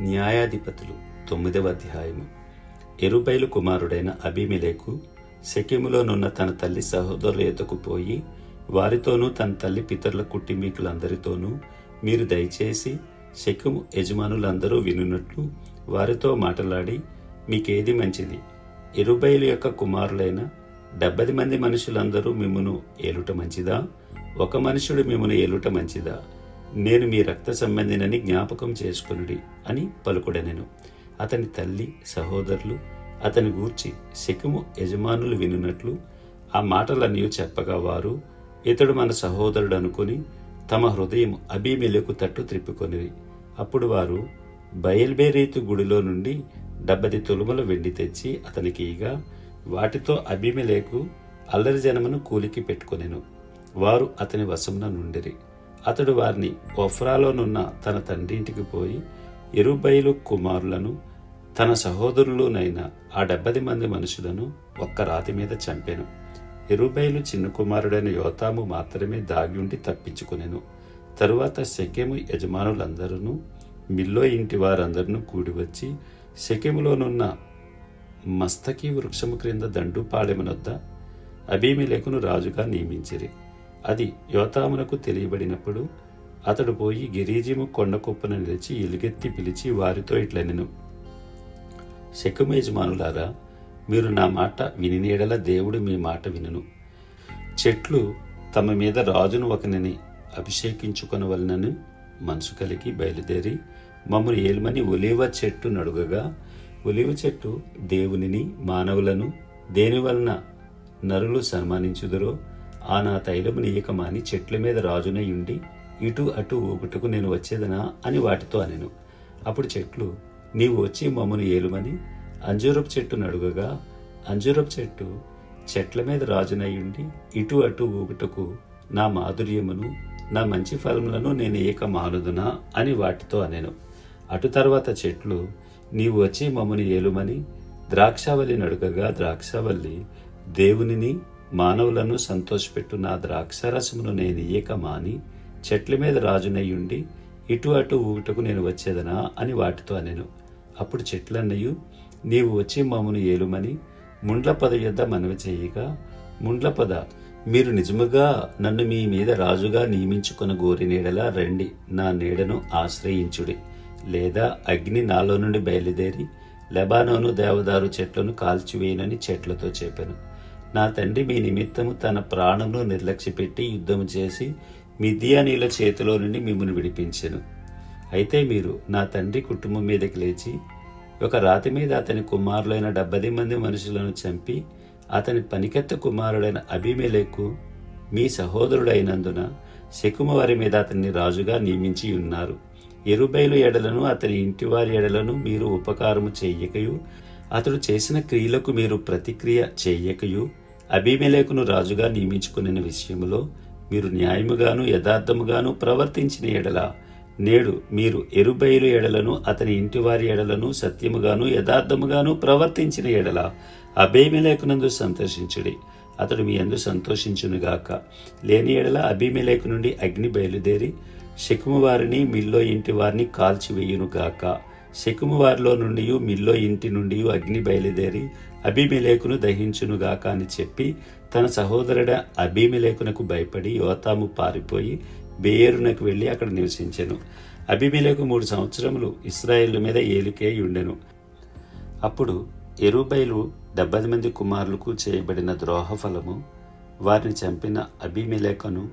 న్యాయాధిపతులు తొమ్మిదవ అధ్యాయము. ఎరుబైలు కుమారుడైన అభిమిలేకు శక్యములోనున్న తన తల్లి సహోదరుల ఎద్దకు పోయి వారితోనూ తన తల్లి పితరుల కుటుంబీకులందరితోనూ మీరు దయచేసి శకుము యజమానులందరూ వినున్నట్లు వారితో మాట్లాడి మీకేది మంచిది? ఎరుబైలు యొక్క కుమారులైన డెబ్బది మంది మనుషులందరూ మిమ్మను ఏలుట మంచిదా? ఒక మనుషుడు మిమ్మను ఏలుట మంచిదా? నేను మీ రక్త సంబంధినని జ్ఞాపకం చేసుకొనుడి అని పలుకుడనెను. అతని తల్లి సహోదరులు అతని గూర్చి శకుము యజమానులు వినున్నట్లు ఆ మాటలన్నీ చెప్పగా వారు ఇతడు మన సహోదరుడు అనుకుని తమ హృదయం అభిమేలకు తట్టు త్రిప్పుకొనిరి. అప్పుడు వారు బయల్బేరీతు గుడిలో నుండి డెబ్బది తులుముల వెండి తెచ్చి అతనికి ఇగా వాటితో అభిమలేకు అల్లరి జనమును కూలికి పెట్టుకొనెను. వారు అతని వశమున నుండిరి. అతడు వారిని ఒఫ్రాలోనున్న తన తండ్రి ఇంటికి పోయి ఎరుబైలు కుమారులను తన సహోదరులునైన ఆ డెబ్బది మంది మనుషులను ఒక్క రాతి మీద చంపెను. ఎరుబైలు చిన్న కుమారుడైన యోతాము మాత్రమే దాగి ఉండి తప్పించుకునెను. తరువాత శకెము యజమానులందరూ మిల్లో ఇంటి వారందరూ కూడి వచ్చి శకెములోనున్న మస్తకి వృక్షము క్రింద దండుపాళెమునొద్ద అబీమిలెకును రాజుగా నియమించిరి. అది యోతామునకు తెలియబడినప్పుడు అతడు పోయి గిరీజిము కొండకొప్పున నిలిచి ఎలుగెత్తి పిలిచి వారితో ఇట్లనెను శకుమేజమానులారా మీరు నా మాట వినినీడల దేవుడు మీ మాట వినును. చెట్లు తమ మీద రాజును ఒకనిని అభిషేకించుకొనవలనని మనసు కలిగి బయలుదేరి మమ్మల్ని ఏలుమని ఒలివ చెట్టు నడుగగా ఒలివ చెట్టు దేవునిని మానవులను దేని వలన నరులు సన్మానించుదరో ఆ నా తైలము నీయకమాని చెట్ల మీద రాజునై ఉండి ఇటు అటు ఊగుటకు నేను వచ్చేదనా అని వాటితో అనెను. అప్పుడు చెట్లు నీవు వచ్చి మమ్మను ఏలుమని అంజూరపు చెట్టు నడుగగా అంజూరపు చెట్టు చెట్ల మీద రాజునై ఉండి ఇటు అటు ఊగుటకు నా మాధుర్యమును నా మంచి ఫలములను నేను ఏక మానుదునా అని వాటితో అనెను. అటు తర్వాత చెట్లు నీవు వచ్చి మమ్మను ఏలుమని ద్రాక్షావల్లి నడుకగా ద్రాక్షావల్లి దేవునిని మానవులను సంతోషపెట్టు నా ద్రాక్షారసమును నేను ఇయ్యక మాని చెట్ల మీద రాజునయ్యుండి ఇటు అటు ఊగుటకు నేను వచ్చేదనా అని వాటితో అనెను. అప్పుడు చెట్లన్నయ్యు నీవు వచ్చి మమ్మను ఏలుమని ముండ్ల పద యొద్ద మనవి చేయగా ముండ్ల పద మీరు నిజముగా నన్ను మీ మీద రాజుగా నియమించుకున్న గోరి నీడలా రండి నా నీడను ఆశ్రయించుడి. లేదా అగ్ని నాలో నుండి బయలుదేరి లెబానోను దేవదారు చెట్లను కాల్చివేయనని చెట్లతో చెప్పాను. నా తండ్రి మీ నిమిత్తము తన ప్రాణమును నిర్లక్ష్యపెట్టి యుద్ధము చేసి మిథియానీల చేతిలో నుండి మిమ్మల్ని విడిపించెను. అయితే మీరు నా తండ్రి కుటుంబం మీదకి లేచి ఒక రాతి మీద అతని కుమారులైన డెబ్బది మంది మనుషులను చంపి అతని పనికెత్త కుమారుడైన అభిమేలేకు మీ సహోదరుడైనందున శకుమ వారి మీద అతన్ని రాజుగా నియమించి ఉన్నారు. ఎరుబైలు ఎడలను అతని ఇంటివారి ఎడలను మీరు ఉపకారము చెయ్యకయు అతడు చేసిన క్రియలకు మీరు ప్రతిక్రియ చేయకయు. అభిమేలేకును రాజుగా నియమించుకున్న విషయంలో మీరు న్యాయముగాను యథార్థముగాను ప్రవర్తించిన ఎడల. నేడు మీరు ఎరుబయలు ఎడలను అతని ఇంటివారి ఎడలను సత్యముగాను యథార్థముగాను ప్రవర్తించిన ఎడల. అభిమేలేకునందు సంతోషించుడి. అతడు మీ అందు సంతోషించునుగాక లేని ఎడల అభిమేలేకు నుండి అగ్ని బయలుదేరి శకుము వారిని మిల్లో ఇంటి వారిని కాల్చివేయునుగాక శకుము వారిలో నుండి మిల్లో ఇంటి నుండి అగ్ని బయలుదేరి అభిమిలేకును దహించునుగాక అని చెప్పి తన సహోదరుడ అభిమిలేకునకు భయపడి యోతాము పారిపోయి బేయరునకు వెళ్ళి అక్కడ నివసించెను. అభిమిలేకు మూడు సంవత్సరములు ఇస్రాయేళ్ళ మీద ఏలికే ఉండెను. అప్పుడు ఎరుబైలు డెబ్బై మంది కుమారులకు చేయబడిన ద్రోహఫలము వారిని చంపిన అభిమిలేకను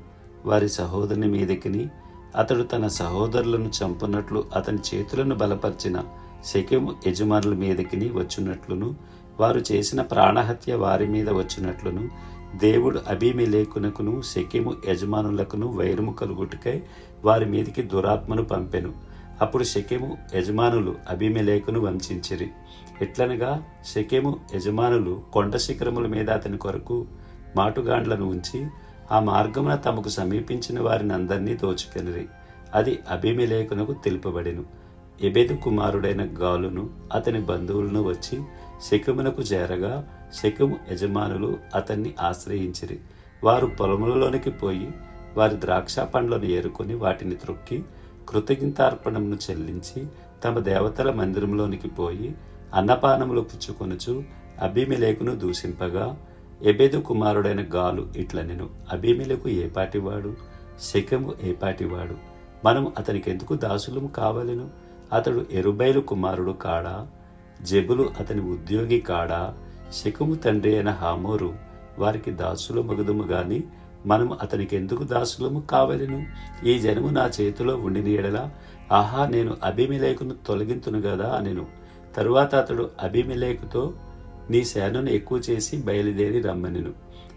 వారి సహోదరుని మీదకిని అతడు తన సహోదరులను చంపునట్లు అతని చేతులను బలపరిచిన శకెము యజమానుల మీదకిని వచ్చినట్లును వారు చేసిన ప్రాణహత్య వారి మీద వచ్చినట్లును దేవుడు అభిమిలేకునకును శకెము యజమానులకును వైరము కలుగుటకై వారి మీదికి దురాత్మను పంపెను. అప్పుడు శకెము యజమానులు అభిమిలేకును వంచించిరి. ఎట్లనగా శకెము యజమానులు కొండ శిఖరముల మీద అతని కొరకు మాటుగాండ్లను ఉంచి ఆ మార్గమున తమకు సమీపించిన వారిని అందరినీ దోచుకెనిరి. అది అభిమిలేఖనకు తెలుపబడెను. ఎబెదు కుమారుడైన గాలును అతని బంధువులను వచ్చి శకుమునకు చేరగా శకుము యజమానులు అతన్ని ఆశ్రయించిరి. వారు పొలములలోనికి పోయి వారి ద్రాక్ష పండ్లను ఏరుకొని వాటిని త్రొక్కి కృతజ్ఞతార్పణమును చెల్లించి తమ దేవతల మందిరంలోనికి పోయి అన్నపానములు పుచ్చుకొనుచు అభిమిలేకును దూషింపగా ఎబెదు కుమారుడైన గాలు ఇట్ల నేను అభిమిలకు ఏపాటివాడు శకము ఏపాటివాడు మనం అతనికి ఎందుకు దాసులము కావలను? అతడు ఎరుబైలు కుమారుడు కాడా? జబులు అతని ఉద్యోగి కాడా? శకుము తండ్రి అయిన హామోరు వారికి దాసులు మగుదుము గాని మనం అతనికి ఎందుకు దాసులము కావలెను? ఈ జనము నా చేతిలో ఉండిన ఎడల ఆహా నేను అభిమిలేకును తొలగింతును గదా అనెను. తరువాత అతడు అభిమిలేకుతో నీ సేనను ఎక్కువ చేసి బయలుదేరి రమ్మనెను.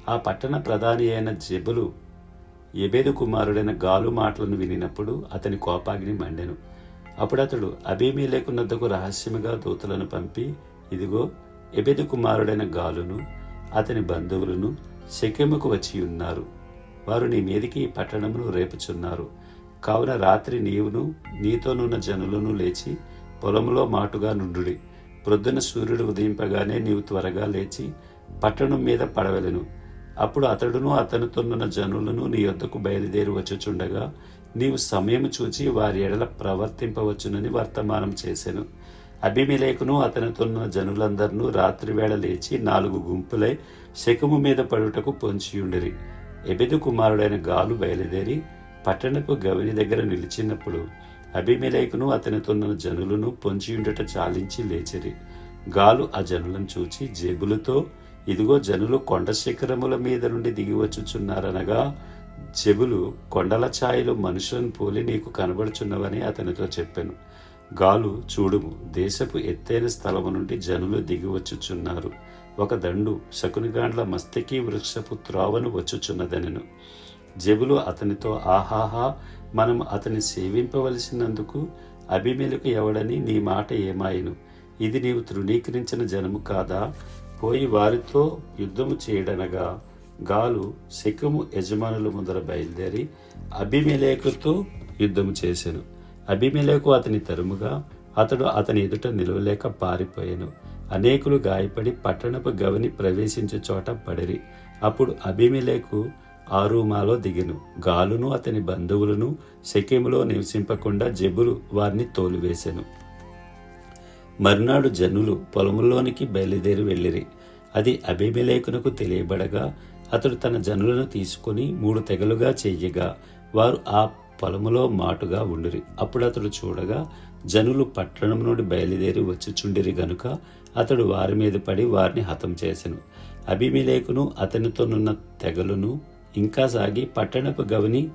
ఆ పట్టణ ప్రధాని అయిన జబులు ఎబేదు కుమారుడైన గాలు మాటలను వినినప్పుడు అతని కోపాగ్ని మండెను. అప్పుడు అతడు అభిమేలేకున్నద్దకు రహస్యముగా దూతలను పంపి ఇదిగో ఎబెదు కుమారుడైన గాలును అతని బంధువులను శకెముకు వచ్చి ఉన్నారు. వారు నీ మీదికి పట్టణమును రేపుచున్నారు. కావున రాత్రి నీవును నీతోనున్న జనులను లేచి పొలంలో మాటుగా నుండుడి. ప్రొద్దున సూర్యుడు ఉదయింపగానే నీవు త్వరగా లేచి పట్టణం మీద పడవలెను. అప్పుడు అతడును అతనితోనున్న జనులను నీ యొద్దకు బయలుదేరి వచ్చుచుండగా నీవు సమయం చూచి వారి ఎడల ప్రవర్తింపవచ్చునని వర్తమానం చేసెను. అభిమిలేకును అతనితోనున్న జనులందరినూ రాత్రివేళ లేచి నాలుగు గుంపులై శకము మీద పడుటకు పొంచియుండిరి. ఎబెదు కుమారుడైన గాలు బయలుదేరి పట్టణపు గవిని దగ్గర నిలిచినప్పుడు అభిమిలేకును అతనితోన్న జనులను పొంచియుండట చాలించి లేచిరి. గాలు ఆ జనులను చూచి జేబులతో ఇదిగో జనులు కొండ శిఖరముల మీద నుండి దిగి వచ్చుచున్నారనగా జెబులు కొండల ఛాయలు మనుషులను పోలి నీకు కనబడుచున్నవని అతనితో చెప్పాను. గాలు చూడుము దేశపు ఎత్తైన స్థలము నుండి జనులు దిగి వచ్చుచున్నారు. ఒక దండు శకునిగాండ్ల మస్తకి వృక్షపు త్రోవను వచ్చుచున్నదనెను. జెబులు అతనితో ఆహాహా మనం అతని సేవింపవలసినందుకు అభిమేలకు ఎవడని నీ మాట ఏమాయను. ఇది నీవు తృణీకరించిన జనము కాదా? పోయి వారితో యుద్ధము చేయడనగా గాలు శకుము యజమానుల ముందర బయలుదేరి అభిమేలేకుతో యుద్ధము చేసెను. అభిమేలకు అతని తరుముగా అతడు అతని ఎదుట నిలవలేక పారిపోయాను. అనేకులు గాయపడి పట్టణపు గవని ప్రవేశించే చోట పడిరి. అప్పుడు అభిమేలేకు ఆరూమాలో దిగెను. గాలును అతని బంధువులను శకెములో నివసింపకుండా జబులు వారిని తోలివేశెను మర్నాడు జనులు పొలములోనికి బయలుదేరి వెళ్ళిరి. అది అభిమేలేకునకు తెలియబడగా అతడు తన జనులను తీసుకుని మూడు తెగలుగా చెయ్యగా వారు ఆ పొలములో మాటుగా ఉండిరి. అప్పుడు అతడు చూడగా జనులు పట్టణం నుండి బయలుదేరి వచ్చుచుండిరి గనుక అతడు వారి మీద పడి వారిని హతం చేసెను. అభిమిలేకును అతనితోనున్న తెగలును ఇంకా సాగి పట్టణపు గవని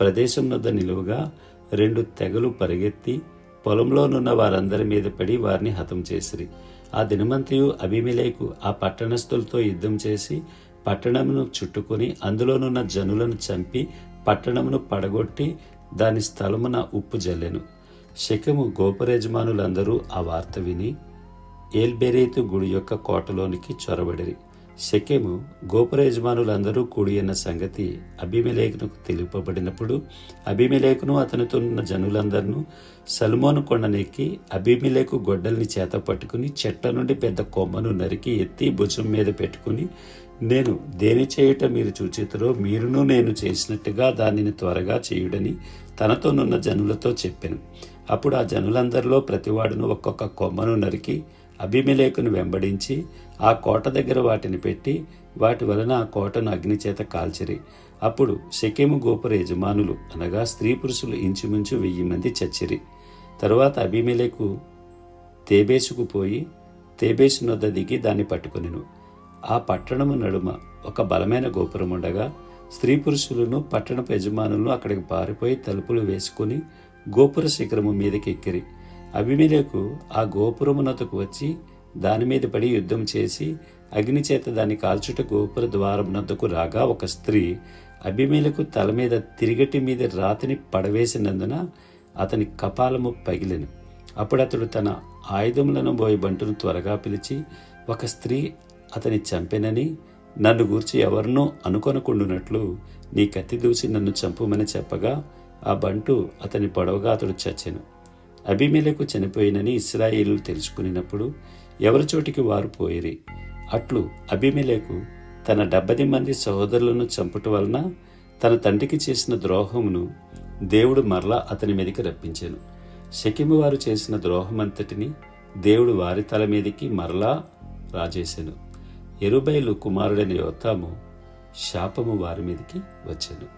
ప్రదేశం వద్ద నిలువగా రెండు తెగలు పరిగెత్తి పొలంలోనున్న వారందరి మీద పడి వారిని హతం చేసిరి. ఆ దినమంతయు అభిమిలేకు ఆ పట్టణస్థులతో యుద్ధం చేసి పట్టణమును చుట్టుకొని అందులోనున్న జనులను చంపి పట్టణమును పడగొట్టి దాని స్థలమున ఉప్పు జల్లెను. శకము గోపరయజమానులందరూ ఆ వార్త విని ఏల్బెరీతు గుడి యొక్క కోటలోనికి చొరబడిరి. శకెము గోపురయజమానులందరూ కూడి అన్న సంగతి అభిమలేఖనకు తెలుపబడినప్పుడు అభిమలేఖను అతనితో ఉన్న జనులందరినూ సల్మోను కొండనెక్కి అభిమలేకు గొడ్డల్ని చేత పట్టుకుని చెట్ల నుండి పెద్ద కొమ్మను నరికి ఎత్తి భుజం మీద పెట్టుకుని నేను దేని చేయుట మీరు చూచితరో మీరును నేను చేసినట్టుగా దానిని త్వరగా చేయుడని తనతోనున్న జనులతో చెప్పాను. అప్పుడు ఆ జనులందరిలో ప్రతివాడును ఒక్కొక్క కొమ్మను నరికి అభిమలేకును వెంబడించి ఆ కోట దగ్గర వాటిని పెట్టి వాటి వలన ఆ కోటను అగ్నిచేత కాల్చిరి. అప్పుడు షకెము గోపుర యజమానులు అనగా స్త్రీ పురుషులు ఇంచుమించు వెయ్యి మంది చచ్చిరి. తరువాత అభిమేలకు తేబేసుకు పోయి తేబేసు నొద్ద దిగి దాన్ని పట్టుకొనిను. ఆ పట్టణము నడుమ ఒక బలమైన గోపురం ఉండగా స్త్రీ పురుషులను పట్టణపు యజమానులను అక్కడికి పారిపోయి తలుపులు వేసుకుని గోపుర శిఖరము మీదకి ఎక్కిరి. అభిమేలకు ఆ గోపురమునతకు వచ్చి దాని మీద పడి యుద్ధం చేసి అగ్ని చేత దాన్ని కాల్చుట గోపుర ద్వారమునందుకు రాగా ఒక స్త్రీ అభిమేలకు తల మీద తిరిగటి మీద రాతిని పడవేసినందున అతని కపాలము పగిలెను. అప్పుడు అతడు తన ఆయుధములను పోయి బంటును త్వరగా పిలిచి ఒక స్త్రీ అతని చంపెనని నన్ను గూర్చి ఎవరినో అనుకొనకుండునట్లు నీ కత్తి దూసి నన్ను చంపుమని చెప్పగా ఆ బంటు అతని పొడవగా అతడు చచ్చెను. అభిమేలకు చనిపోయినని ఇస్రాయిలు తెలుసుకునినప్పుడు ఎవరి చోటికి వారు పోయిరి? అట్లు అభిమిలేకు తన డెబ్బది మంది సహోదరులను చంపుట వలన తన తండ్రికి చేసిన ద్రోహమును దేవుడు మరలా అతని మీదకి రప్పించాను. షకిము వారు చేసిన ద్రోహమంతటిని దేవుడు వారి తల మీదకి మరలా రాజేశాను ఎరుబైలు కుమారుడైన యోతాము శాపము వారి మీదకి వచ్చాను.